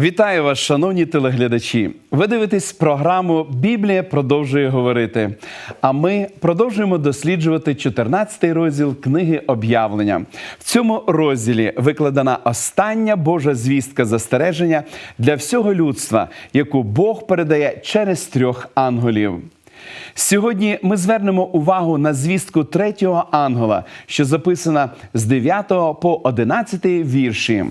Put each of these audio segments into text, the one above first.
Вітаю вас, шановні телеглядачі. Ви дивитесь програму Біблія продовжує говорити. А ми продовжуємо досліджувати 14 розділ книги об'явлення. В цьому розділі викладена остання Божа звістка застереження для всього людства, яку Бог передає через трьох ангелів. Сьогодні ми звернемо увагу на звістку третього ангела, що записана з 9 по 11 вірші.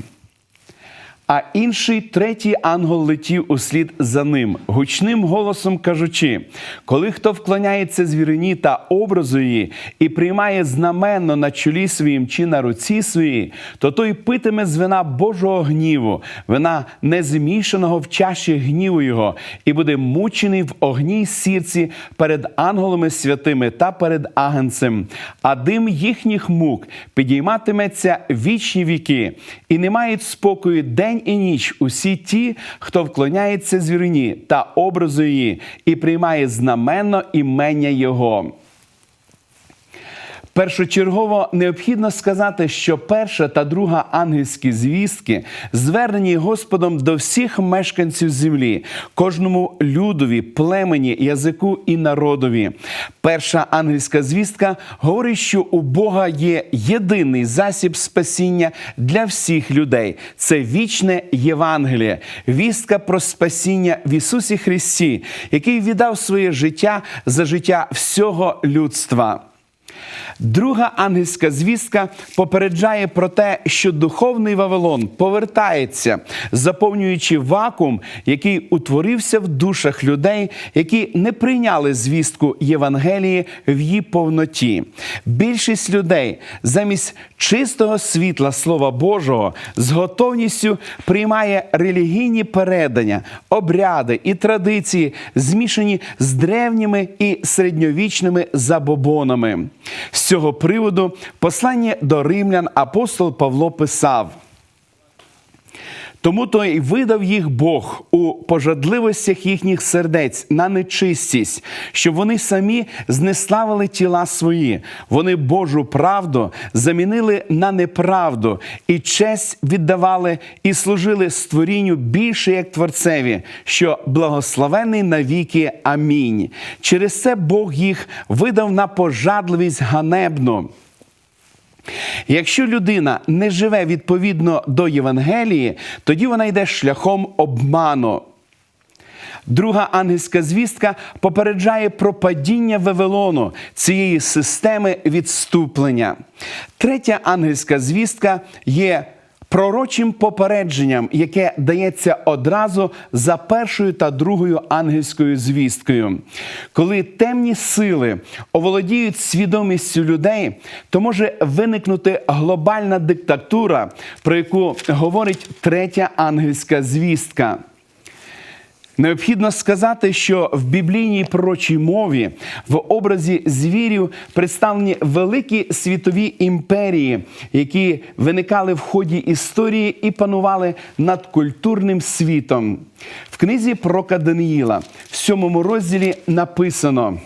А інший третій ангел летів услід за ним, гучним голосом кажучи: коли хто вклоняється звірині та образу її і приймає знаменно на чолі своїм чи на руці своїй, то той питиме з вина Божого гніву, вина незмішаного в чаші гніву його, і буде мучений в огні й сірці перед ангелами святими та перед агенцем. А дим їхніх мук підійматиметься вічні віки, і не мають спокою день і ніч усі ті, хто вклоняється звірині та образу її, і приймає знаменно імення Його. Першочергово необхідно сказати, що перша та друга ангельські звістки звернені Господом до всіх мешканців землі, кожному людові, племені, язику і народові. Перша ангельська звістка говорить, що у Бога є єдиний засіб спасіння для всіх людей. Це вічне Євангеліє, вістка про спасіння в Ісусі Христі, який віддав своє життя за життя всього людства. Друга ангельська звістка попереджає про те, що духовний Вавилон повертається, заповнюючи вакуум, який утворився в душах людей, які не прийняли звістку Євангелії в її повноті. Більшість людей замість чистого світла Слова Божого з готовністю приймає релігійні передання, обряди і традиції, змішані з древніми і середньовічними забобонами. З цього приводу послання до римлян апостол Павло писав. Тому то й видав їх Бог у пожадливостях їхніх сердець на нечистість, щоб вони самі знеславили тіла свої. Вони Божу правду замінили на неправду, і честь віддавали і служили створінню більше як творцеві, що благословений навіки. Амінь. Через це Бог їх видав на пожадливість ганебну. Якщо людина не живе відповідно до Євангелії, тоді вона йде шляхом обману. Друга ангельська звістка попереджає про падіння Вавилону, цієї системи відступлення. Третя ангельська звістка є пророчим попередженням, яке дається одразу за першою та другою ангельською звісткою. Коли темні сили оволодіють свідомістю людей, то може виникнути глобальна диктатура, про яку говорить третя ангельська звістка. Необхідно сказати, що в біблійній пророчій мові в образі звірів представлені великі світові імперії, які виникали в ході історії і панували над культурним світом. В книзі пророка Даниїла в сьомому розділі написано.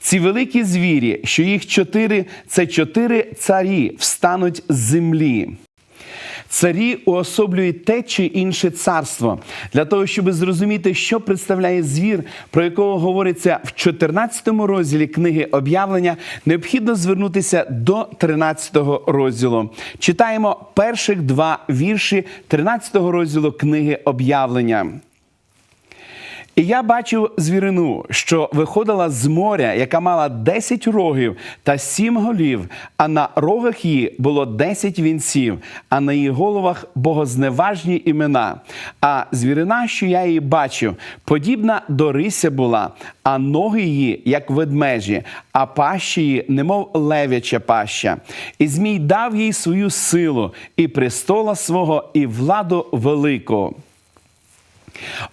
Ці великі звірі, що їх чотири, це чотири царі встануть з землі. Царі уособлюють те чи інше царство для того, щоб зрозуміти, що представляє звір, про якого говориться в 14 розділі книги об'явлення, необхідно звернутися до 13 розділу. Читаємо перших два вірші 13 розділу книги об'явлення. І я бачив звірину, що виходила з моря, яка мала 10 рогів та сім голів, а на рогах її було 10 вінців, а на її головах богозневажні імена. А звірина, що я її бачив, подібна до рися була, а ноги її, як ведмежі, а пащі її, немов левяча паща. І Змій дав їй свою силу, і престола свого, і владу велику.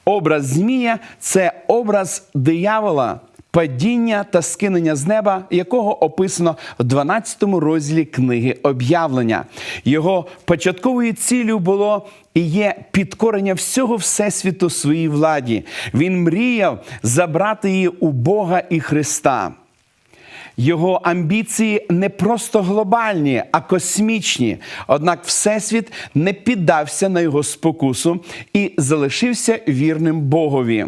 Образ Змія це образ диявола, падіння та скинення з неба, якого описано в 12 розділі книги об'явлення. Його початковою ціллю було і є підкорення всього всесвіту своїй владі. Він мріяв забрати її у Бога і Христа. Його амбіції не просто глобальні, а космічні. Однак Всесвіт не піддався на його спокусу і залишився вірним Богові.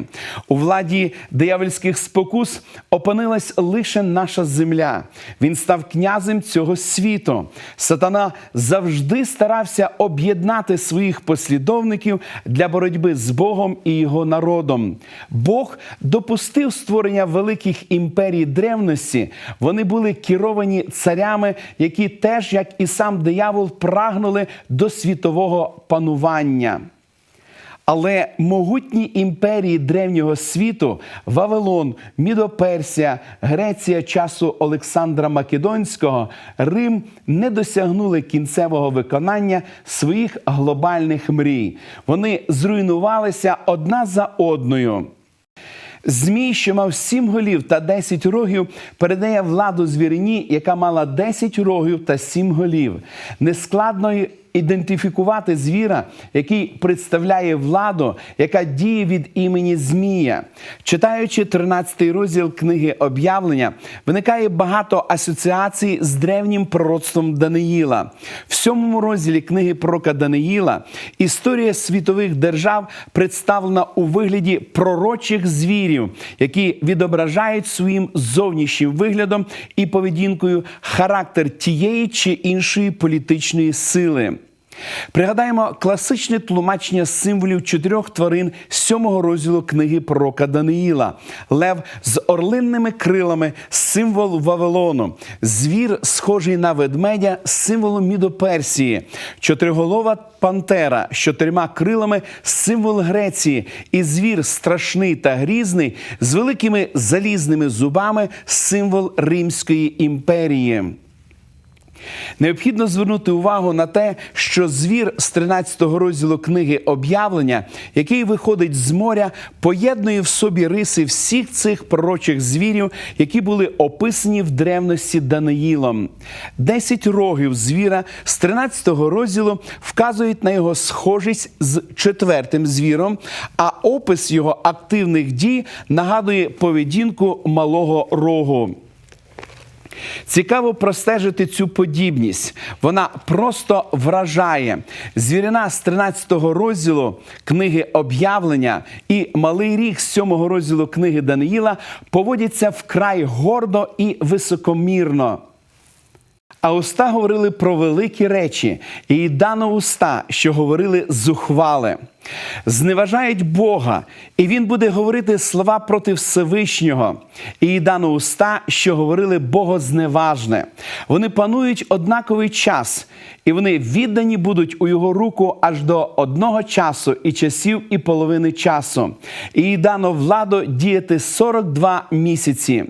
У владі диявольських спокус опинилась лише наша земля. Він став князем цього світу. Сатана завжди старався об'єднати своїх послідовників для боротьби з Богом і його народом. Бог допустив створення великих імперій древності. Вони були керовані царями, які теж, як і сам диявол, прагнули до світового панування. Але могутні імперії древнього світу Вавилон, Мідоперсія, Греція часу Олександра Македонського, Рим не досягнули кінцевого виконання своїх глобальних мрій. Вони зруйнувалися одна за одною. Змій, що мав сім голів та десять рогів, передає владу звірині, яка мала десять рогів та сім голів. Нескладно й ідентифікувати звіра, який представляє владу, яка діє від імені Змія. Читаючи 13 розділ книги об'явлення, виникає багато асоціацій з древнім пророцтвом Даниїла. В сьомому розділі книги пророка Даниїла історія світових держав представлена у вигляді пророчих звірів, які відображають своїм зовнішнім виглядом і поведінкою характер тієї чи іншої політичної сили. Пригадаємо класичне тлумачення символів чотирьох тварин сьомого розділу книги пророка Даниїла. Лев з орлинними крилами символ Вавилону, звір, схожий на ведмедя, символ Мідоперсії, чотириголова пантера з чотирма крилами символ Греції, і звір страшний та грізний з великими залізними зубами символ Римської імперії. Необхідно звернути увагу на те, що звір з 13 розділу книги об'явлення, який виходить з моря, поєднує в собі риси всіх цих пророчих звірів, які були описані в древності Даниїлом. Десять рогів звіра з 13 розділу вказують на його схожість з четвертим звіром, а опис його активних дій нагадує поведінку малого рогу. Цікаво простежити цю подібність. Вона просто вражає. Звірина з 13-го розділу книги об'явлення і малий ріг з 7-го розділу книги Даниїла поводяться вкрай гордо і високомірно. А уста говорили про великі речі, і дано уста, що говорили зухвали. Зневажають Бога, і Він буде говорити слова проти Всевишнього. І дано уста, що говорили богозневажне. Вони панують однаковий час, і вони віддані будуть у його руку аж до одного часу, і часів, і половини часу. І дано владу діяти 42 місяці.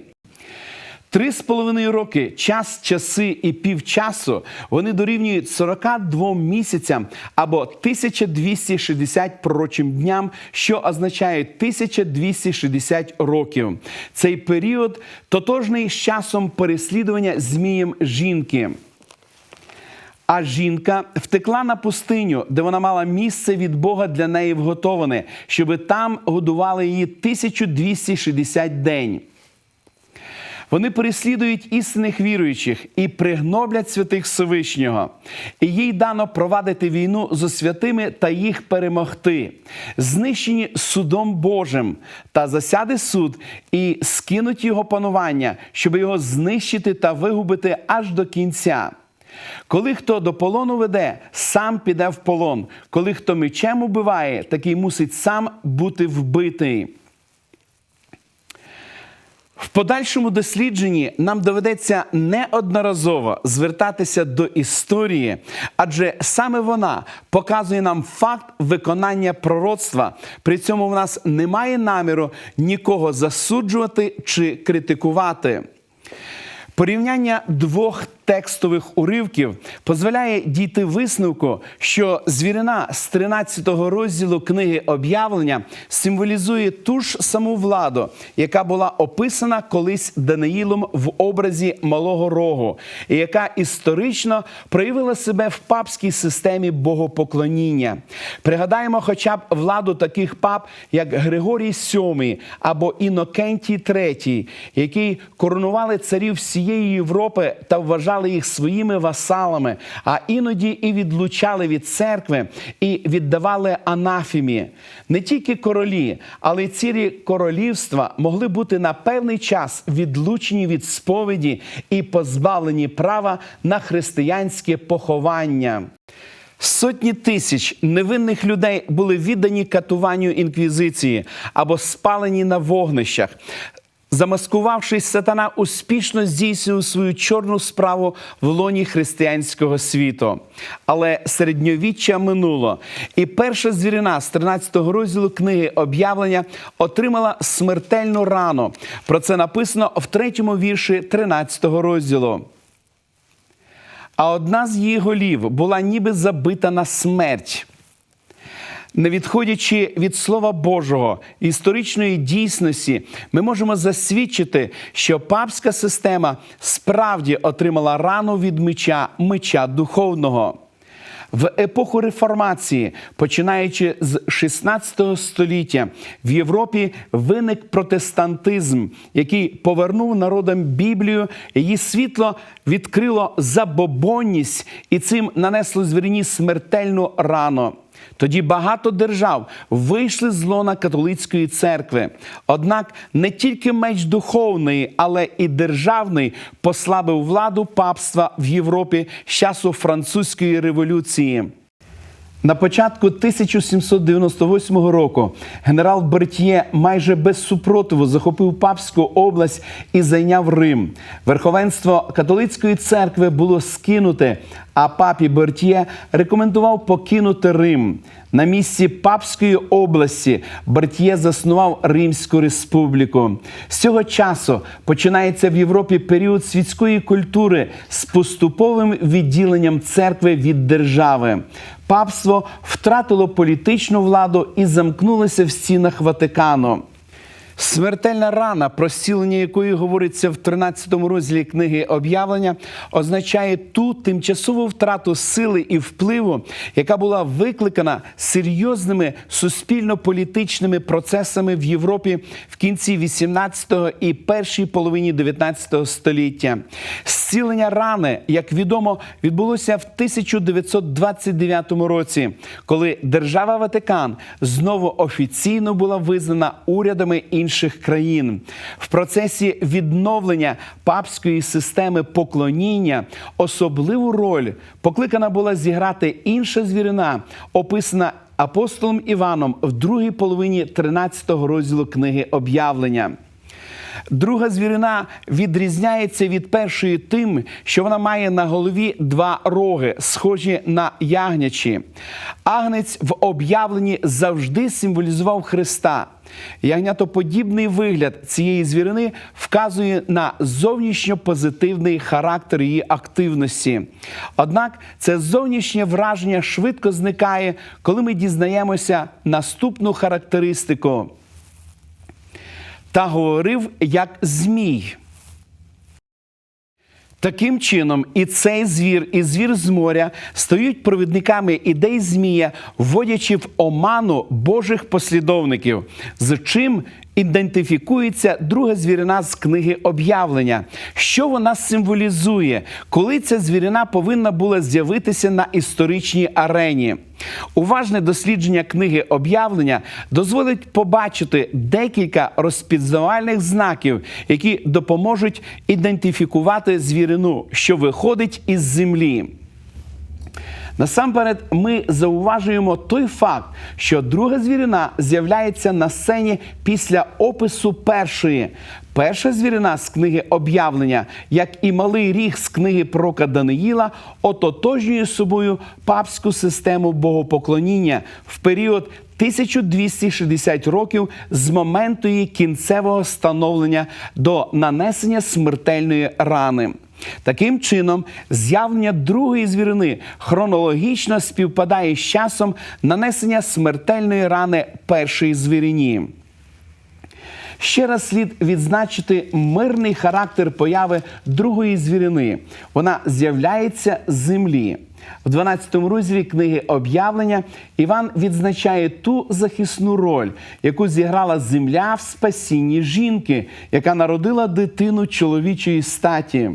Три з половиною роки, час, часи і півчасу вони дорівнюють 42 місяцям або 1260 пророчим дням, що означає 1260 років. Цей період тотожний з часом переслідування змієм жінки. А жінка втекла на пустиню, де вона мала місце від Бога для неї вготоване, щоби там годували її 1260 день. Вони переслідують істинних віруючих і пригноблять святих Всевишнього. І їй дано провадити війну зо святими та їх перемогти, знищені судом Божим, та засяде суд і скинуть його панування, щоб його знищити та вигубити аж до кінця. Коли хто до полону веде, сам піде в полон. Коли хто мечем убиває, такий мусить сам бути вбитий. В подальшому дослідженні нам доведеться неодноразово звертатися до історії, адже саме вона показує нам факт виконання пророцтва. При цьому в нас немає наміру нікого засуджувати чи критикувати. Порівняння двох текстових уривків дозволяє дійти висновку, що звірина з 13-го розділу книги об'явлення символізує ту ж саму владу, яка була описана колись Даниїлом в образі малого рогу, і яка історично проявила себе в папській системі богопоклоніння. Пригадаємо, хоча б владу таких пап, як Григорій VII або Інокентій III, які коронували царів всієї Європи та вважали їх своїми васалами, а іноді і відлучали від церкви і віддавали анафімі. Не тільки королі, але й цілі королівства могли бути на певний час відлучені від сповіді і позбавлені права на християнське поховання. Сотні тисяч невинних людей були віддані катуванню інквізиції або спалені на вогнищах. Замаскувавшись, сатана успішно здійснював свою чорну справу в лоні християнського світу. Але середньовіччя минуло, і перша звірина з 13 розділу книги об'явлення отримала смертельну рану. Про це написано в третьому вірші 13 розділу. А одна з її голів була ніби забита на смерть. Не відходячи від Слова Божого історичної дійсності, ми можемо засвідчити, що папська система справді отримала рану від меча, меча духовного. В епоху реформації, починаючи з 16 століття, в Європі виник протестантизм, який повернув народам Біблію. Її світло відкрило забобонність і цим нанесло звірині смертельну рану. Тоді багато держав вийшли з лона католицької церкви. Однак не тільки меч духовний, але і державний послабив владу папства в Європі з часу французької революції. На початку 1798 року генерал Бертьє майже без супротиву захопив папську область і зайняв Рим. Верховенство католицької церкви було скинуте, а папі Бертьє рекомендував покинути Рим. На місці папської області Бертьє заснував Римську республіку. З цього часу починається в Європі період світської культури з поступовим відділенням церкви від держави. Папство втратило політичну владу і замкнулося в стінах Ватикану. Смертельна рана, про зцілення якої говориться в 13 розділі книги об'явлення, означає ту тимчасову втрату сили і впливу, яка була викликана серйозними суспільно-політичними процесами в Європі в кінці 18-го і першій половині 19 століття. Зцілення рани, як відомо, відбулося в 1929 році, коли держава Ватикан знову офіційно була визнана урядами інших країн. В процесі відновлення папської системи поклоніння особливу роль покликана була зіграти інша звірина, описана апостолом Іваном в другій половині 13 розділу книги об'явлення. Друга звірина відрізняється від першої тим, що вона має на голові два роги, схожі на ягнячі. Агнець в об'явленні завжди символізував Христа. Ягнятоподібний вигляд цієї звірини вказує на зовнішньо позитивний характер її активності. Однак це зовнішнє враження швидко зникає, коли ми дізнаємося наступну характеристику та говорив як Змій. Таким чином, і цей звір, і звір з моря стають провідниками ідей Змія, вводячи в оману Божих послідовників, з чим ідентифікується друга звірина з книги об'явлення. Що вона символізує, коли ця звірина повинна була з'явитися на історичній арені? Уважне дослідження книги об'явлення дозволить побачити декілька розпізнавальних знаків, які допоможуть ідентифікувати звірину, що виходить із землі. Насамперед, ми зауважуємо той факт, що друга звірина з'являється на сцені після опису першої. Перша звірина з книги об'явлення, як і малий ріг з книги пророка Даниїла, ототожнює собою папську систему богопоклоніння в період 1260 років з моменту її кінцевого становлення до нанесення смертельної рани. Таким чином, з'явлення другої звірини хронологічно співпадає з часом нанесення смертельної рани першої звірині. Ще раз слід відзначити мирний характер появи другої звірини. Вона з'являється з землі. В 12 розділі книги об'явлення Іван відзначає ту захисну роль, яку зіграла земля в спасінні жінки, яка народила дитину чоловічої статі.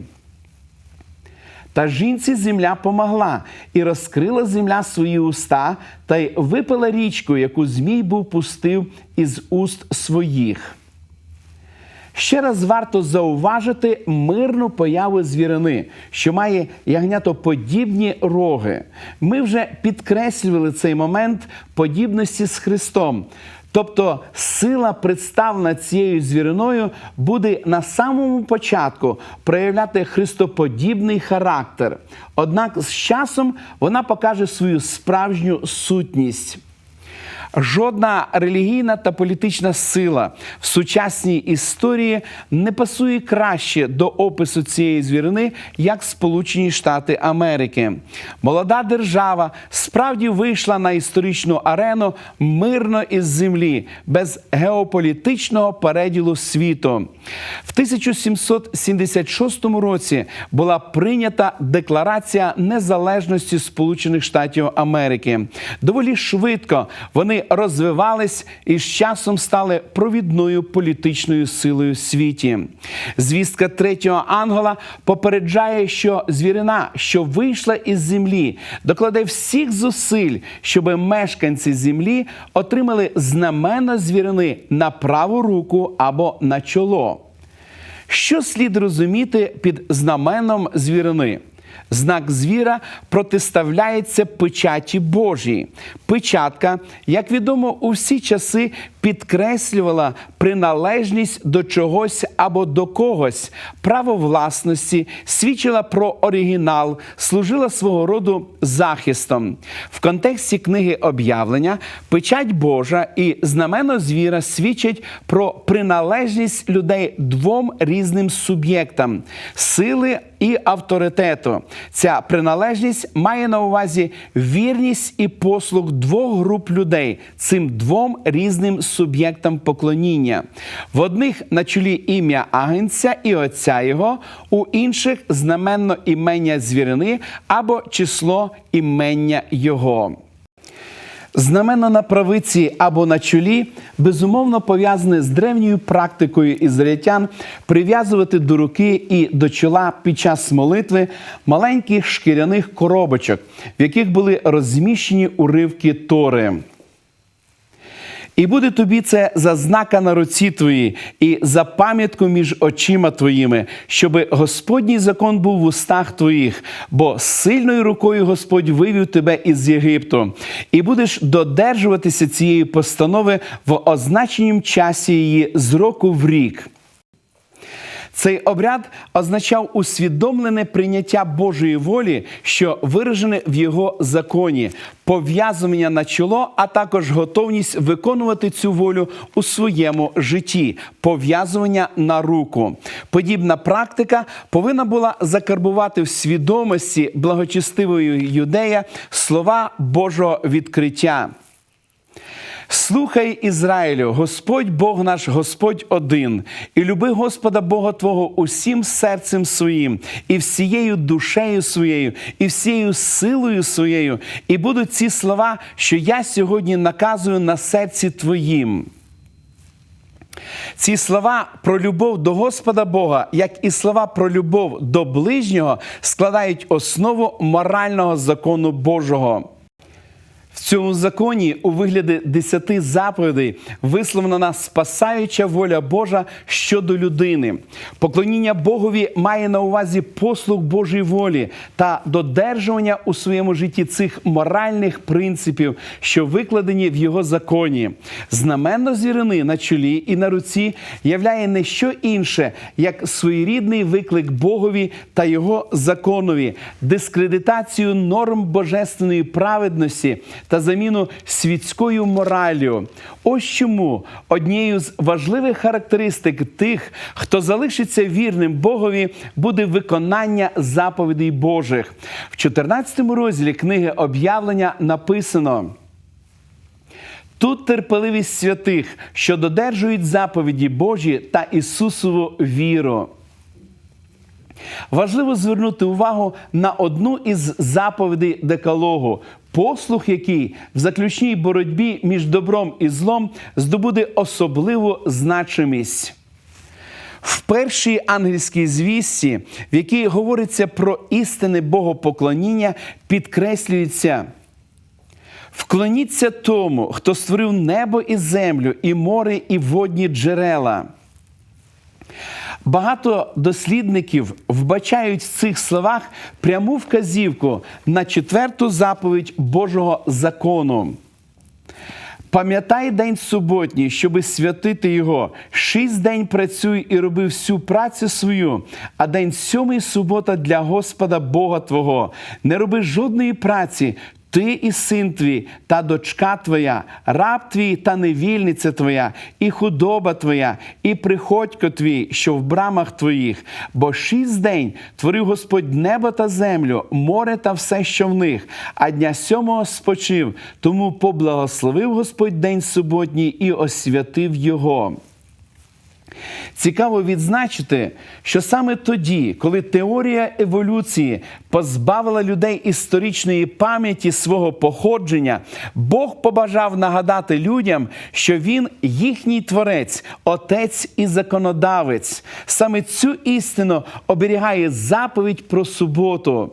Та жінці земля помогла, і розкрила земля свої уста, та й випила річку, яку Змій був пустив із уст своїх. Ще раз варто зауважити мирну появу звірини, що має ягнятоподібні роги. Ми вже підкреслювали цей момент подібності з Христом. Тобто сила, представлена цією звіриною, буде на самому початку проявляти христоподібний характер. Однак з часом вона покаже свою справжню сутність. Жодна релігійна та політична сила в сучасній історії не пасує краще до опису цієї звірини, як Сполучені Штати Америки. Молода держава справді вийшла на історичну арену мирно із землі, без геополітичного переділу світу. В 1776 році була прийнята Декларація незалежності Сполучених Штатів Америки. Доволі швидко вони розвивались і з часом стали провідною політичною силою світі. Звістка третього ангела попереджає, що звірина, що вийшла із землі, докладе всіх зусиль, щоб мешканці землі отримали знамено звірини на праву руку або на чоло. Що слід розуміти під знаменом звірини? Знак звіра протиставляється печаті Божій. Печатка, як відомо, у всі часи підкреслювала приналежність до чогось або до когось, право власності, свідчила про оригінал, служила свого роду захистом. В контексті книги об'явлення печать Божа і знамено звіра свідчать про приналежність людей двом різним суб'єктам сили і авторитету. Ця приналежність має на увазі вірність і послуг двох груп людей, цим двом різним суб'єктам поклоніння. В одних на чолі ім'я агенця і отця його, у інших знаменно імення звірини або число імення його. Знамено на правиці або на чолі безумовно пов'язане з древньою практикою ізраїльтян прив'язувати до руки і до чола під час молитви маленьких шкіряних коробочок, в яких були розміщені уривки Тори. І буде тобі це за знака на руці твої, і за пам'ятку між очима твоїми, щоб Господній закон був в устах твоїх, бо сильною рукою Господь вивів тебе із Єгипту, і будеш додержуватися цієї постанови в означенім часі її з року в рік. Цей обряд означав усвідомлене прийняття Божої волі, що виражене в його законі, пов'язування на чоло, а також готовність виконувати цю волю у своєму житті, пов'язування на руку. Подібна практика повинна була закарбувати в свідомості благочестивої юдея слова Божого відкриття. Слухай Ізраїлю, Господь Бог наш, Господь один, і люби Господа Бога Твого усім серцем своїм, і всією душею своєю, і всією силою своєю. І будуть ці слова, що я сьогодні наказую на серці Твоїм. Ці слова про любов до Господа Бога, як і слова про любов до ближнього, складають основу морального закону Божого. В цьому законі у вигляді десяти заповідей висловлена спасаюча воля Божа щодо людини. Поклоніння Богові має на увазі послуг Божої волі та додержування у своєму житті цих моральних принципів, що викладені в його законі. Знаменно звірини на чолі і на руці являє не що інше, як своєрідний виклик Богові та його законові, дискредитацію норм божественної праведності та заміну світською мораллю. Ось чому однією з важливих характеристик тих, хто залишиться вірним Богові, буде виконання заповідей Божих. В 14 розділі книги об'явлення написано. Тут терпеливість святих, що додержують заповіді Божі та Ісусову віру. Важливо звернути увагу на одну із заповідей Декалогу, послух, який в заключній боротьбі між добром і злом здобуде особливу значимість. В першій ангельській звісті, в якій говориться про істинне богопоклоніння, підкреслюється. Вклоніться тому, хто створив небо і землю, і море, і водні джерела. Багато дослідників вбачають в цих словах пряму вказівку на четверту заповідь Божого закону. Пам'ятай день суботній, щоби святити його. Шість день працюй і роби всю працю свою, а день сьомий субота для Господа Бога Твого. Не роби жодної праці. Ти і син твій, та дочка твоя, раб твій та невільниця твоя, і худоба твоя, і приходько твій, що в брамах твоїх. Бо шість день творив Господь небо та землю, море та все, що в них, а дня сьомого спочив. Тому поблагословив Господь день суботній і освятив його. Цікаво відзначити, що саме тоді, коли теорія еволюції позбавила людей історичної пам'яті свого походження, Бог побажав нагадати людям, що Він їхній творець, отець і законодавець. Саме цю істину оберігає заповідь про суботу.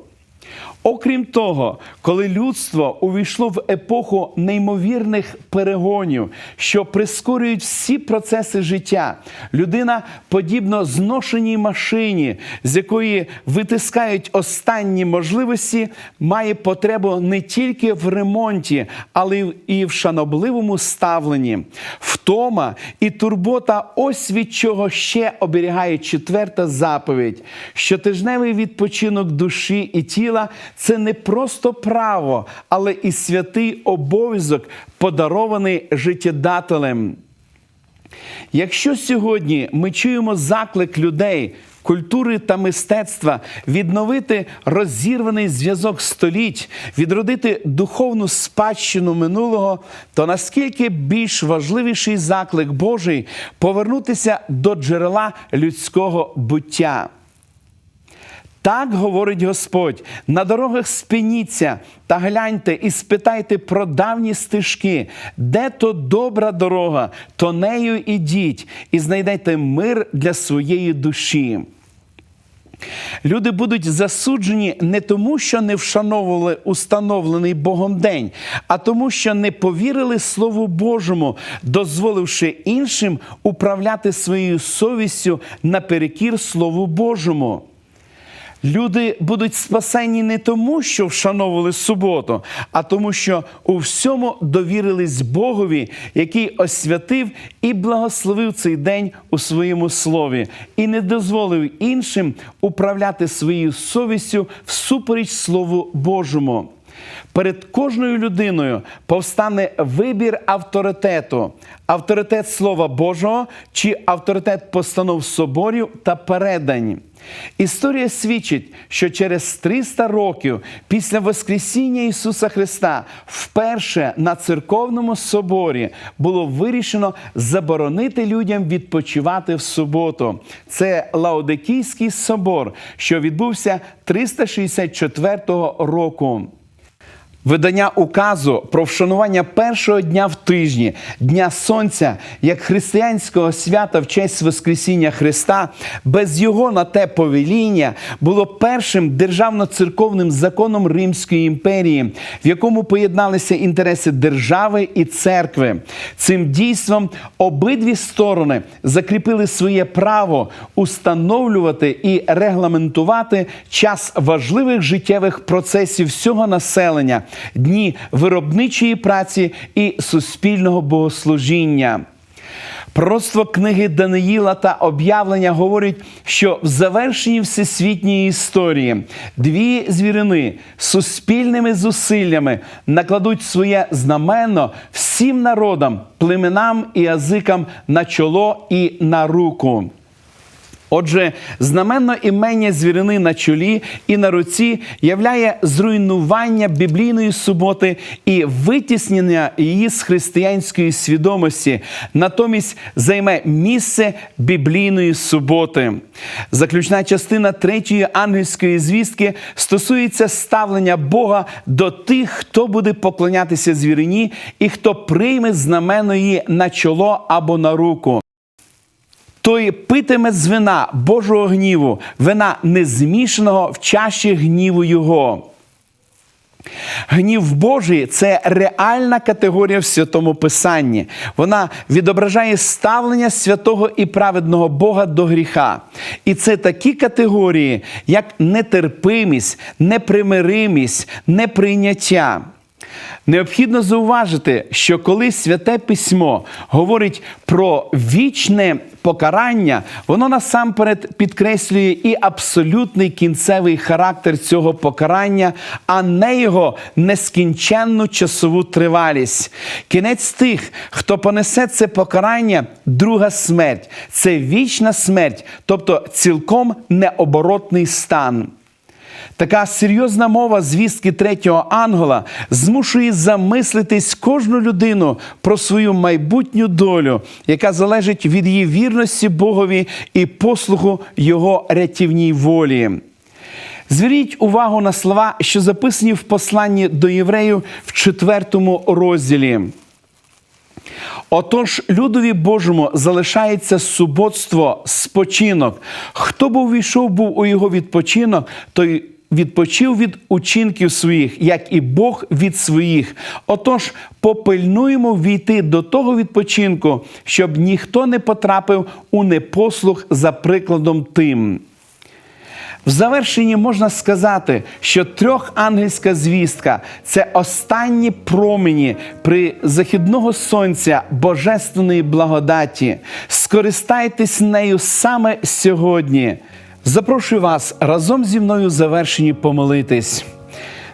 Окрім того, коли людство увійшло в епоху неймовірних перегонів, що прискорюють всі процеси життя, людина, подібно зношеній машині, з якої витискають останні можливості, має потребу не тільки в ремонті, але і в шанобливому ставленні. Втома і турбота ось від чого ще оберігає четверта заповідь. Щотижневий відпочинок душі і тіла це не просто право, але і святий обов'язок, подарований життєдателем. Якщо сьогодні ми чуємо заклик людей, культури та мистецтва відновити розірваний зв'язок століть, відродити духовну спадщину минулого, то наскільки більш важливіший заклик Божий повернутися до джерела людського буття? Так говорить Господь: на дорогах спиніться та гляньте і спитайте про давні стежки, де то добра дорога, то нею ідіть, і знайдете мир для своєї душі. Люди будуть засуджені не тому, що не вшановували установлений Богом день, а тому, що не повірили Слову Божому, дозволивши іншим управляти своєю совістю наперекір Слову Божому. Люди будуть спасені не тому, що вшановували суботу, а тому, що у всьому довірились Богові, який освятив і благословив цей день у своєму слові, і не дозволив іншим управляти своєю совістю всупереч Слову Божому. Перед кожною людиною повстане вибір авторитету, авторитет Слова Божого чи авторитет постанов соборів та передань. Історія свідчить, що через 300 років після Воскресіння Ісуса Христа вперше на церковному соборі було вирішено заборонити людям відпочивати в суботу. Це Лаодикійський собор, що відбувся 364 року. Видання указу про вшанування першого дня в тижні, Дня Сонця, як християнського свята в честь Воскресіння Христа, без його на те повеління було першим державно-церковним законом Римської імперії, в якому поєдналися інтереси держави і церкви. Цим дійством обидві сторони закріпили своє право установлювати і регламентувати час важливих життєвих процесів всього населення дні виробничої праці і суспільного богослужіння. Пророцтво книги Даниїла та об'явлення говорять, що в завершенні всесвітньої історії дві звірини суспільними зусиллями накладуть своє знаменно всім народам, племенам і язикам на чоло і на руку. Отже, знаменно імення звірини на чолі і на руці являє зруйнування біблійної суботи і витіснення її з християнської свідомості, натомість займе місце біблійної суботи. Заключна частина третьої ангельської звістки стосується ставлення Бога до тих, хто буде поклонятися звірині і хто прийме знаменно її на чоло або на руку той питиме з вина Божого гніву, вина незмішаного в чаші гніву Його. Гнів Божий це реальна категорія в святому Писанні. Вона відображає ставлення святого і праведного Бога до гріха. І це такі категорії, як нетерпимість, непримиримість, неприйняття. Необхідно зауважити, що коли святе письмо говорить про вічне покарання, воно насамперед підкреслює і абсолютний кінцевий характер цього покарання, а не його нескінченну часову тривалість. Кінець тих, хто понесе це покарання, друга смерть це вічна смерть, тобто цілком необоротний стан. Така серйозна мова звістки третього ангела змушує замислитись кожну людину про свою майбутню долю, яка залежить від її вірності Богові і послуху Його рятівній волі. Зверніть увагу на слова, що записані в посланні до євреїв в четвертому розділі. Отож, людові Божому залишається суботство, спочинок. Хто б увійшов був у його відпочинок, той відпочив від учинків своїх, як і Бог від своїх. Отож, попильнуємо війти до того відпочинку, щоб ніхто не потрапив у непослух за прикладом тим. В завершенні можна сказати, що трьохангельська звістка це останні промені при західного сонця божественної благодаті. Скористайтесь нею саме сьогодні. Запрошую вас разом зі мною завершенні помолитись.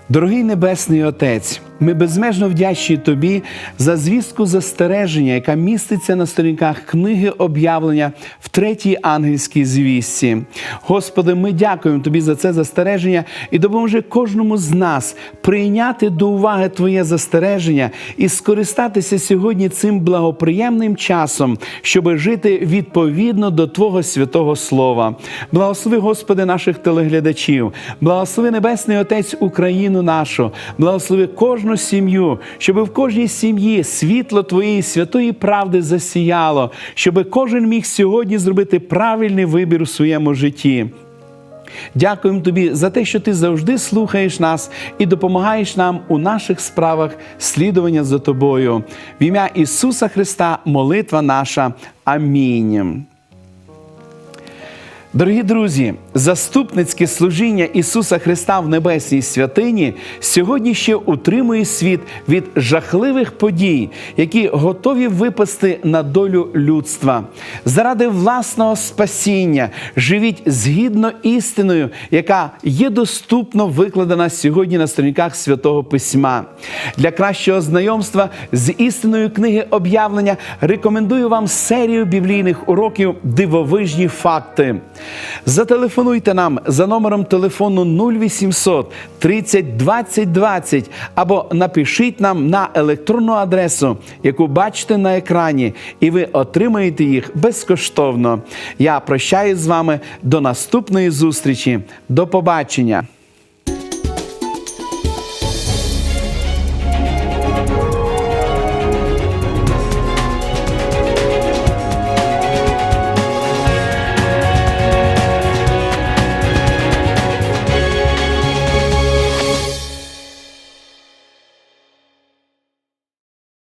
Дорогий Небесний Отець, ми безмежно вдячні Тобі за звістку застереження, яка міститься на сторінках книги об'явлення в третій ангельській звістці. Господи, ми дякуємо Тобі за це застереження і допоможи кожному з нас прийняти до уваги Твоє застереження і скористатися сьогодні цим благоприємним часом, щоб жити відповідно до Твого святого Слова. Благослови, Господи, наших телеглядачів, благослови Небесний Отець Україну нашу, благослови кожну сім'ю, щоб в кожній сім'ї світло Твоєї святої правди засіяло, щоб кожен міг сьогодні зробити правильний вибір у своєму житті. Дякуємо тобі за те, що ти завжди слухаєш нас і допомагаєш нам у наших справах слідування за тобою. В ім'я Ісуса Христа, молитва наша. Амінь. Дорогі друзі, заступницьке служіння Ісуса Христа в Небесній святині сьогодні ще утримує світ від жахливих подій, які готові випасти на долю людства. Заради власного спасіння живіть згідно істиною, яка є доступно викладена сьогодні на сторінках святого Письма. Для кращого знайомства з істиною книги об'явлення рекомендую вам серію біблійних уроків Дивовижні факти. Зателефонуйте нам за номером телефону 0800 30 20 20 або напишіть нам на електронну адресу, яку бачите на екрані, і ви отримаєте їх безкоштовно. Я прощаюсь з вами до наступної зустрічі. До побачення!